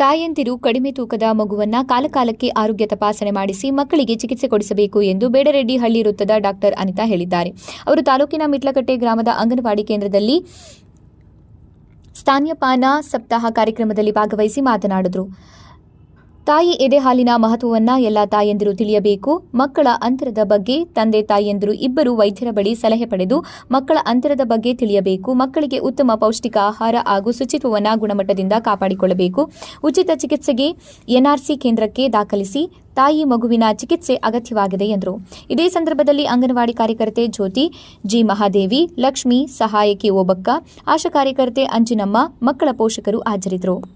ತಾಯಂದಿರು ಕಡಿಮೆ ತೂಕದ ಮಗುವನ್ನ ಕಾಲಕಾಲಕ್ಕೆ ಆರೋಗ್ಯ ತಪಾಸಣೆ ಮಾಡಿಸಿ ಮಕ್ಕಳಿಗೆ ಚಿಕಿತ್ಸೆ ಕೊಡಿಸಬೇಕು ಎಂದು ಬೇಡರೆಡ್ಡಿ ಹಳ್ಳಿ ವೃತ್ತದ ಡಾಕ್ಟರ್ ಅನಿತಾ ಹೇಳಿದ್ದಾರೆ. ಅವರು ತಾಲೂಕಿನ ಮಿಟ್ಲಕಟ್ಟೆ ಗ್ರಾಮದ ಅಂಗನವಾಡಿ ಕೇಂದ್ರದಲ್ಲಿ ಸ್ಥಾನಪಾನ ಸಪ್ತಾಹ ಕಾರ್ಯಕ್ರಮದಲ್ಲಿ ಭಾಗವಹಿಸಿ ಮಾತನಾಡಿದರು. ತಾಯಿ ಎದೆ ಹಾಲಿನ ಮಹತ್ವವನ್ನ ಎಲ್ಲ ತಾಯಂದಿರು ತಿಳಿಯಬೇಕು. ಮಕ್ಕಳ ಅಂತರದ ಬಗ್ಗೆ ತಂದೆ ತಾಯಿಯಂದಿರು ಇಬ್ಬರು ವೈದ್ಯರ ಬಳಿ ಸಲಹೆ ಪಡೆದು ಮಕ್ಕಳ ಅಂತರದ ಬಗ್ಗೆ ತಿಳಿಯಬೇಕು. ಮಕ್ಕಳಿಗೆ ಉತ್ತಮ ಪೌಷ್ಟಿಕ ಆಹಾರ ಹಾಗೂ ಶುಚಿತ್ವವನ್ನು ಗುಣಮಟ್ಟದಿಂದ ಕಾಪಾಡಿಕೊಳ್ಳಬೇಕು. ಉಚಿತ ಚಿಕಿತ್ಸೆಗೆ ಎನ್ಆರ್ಸಿ ಕೇಂದ್ರಕ್ಕೆ ದಾಖಲಿಸಿ ತಾಯಿ ಮಗುವಿನ ಚಿಕಿತ್ಸೆ ಅಗತ್ಯವಾಗಿದೆ ಎಂದರು. ಇದೇ ಸಂದರ್ಭದಲ್ಲಿ ಅಂಗನವಾಡಿ ಕಾರ್ಯಕರ್ತೆ ಜ್ಯೋತಿ, ಜಿ. ಮಹಾದೇವಿ, ಲಕ್ಷ್ಮಿ, ಸಹಾಯಕಿ ಓಬಕ್ಕ, ಆಶಾ ಕಾರ್ಯಕರ್ತೆ ಅಂಜಿನಮ್ಮ, ಮಕ್ಕಳ ಪೋಷಕರು ಹಾಜರಿದ್ದರು.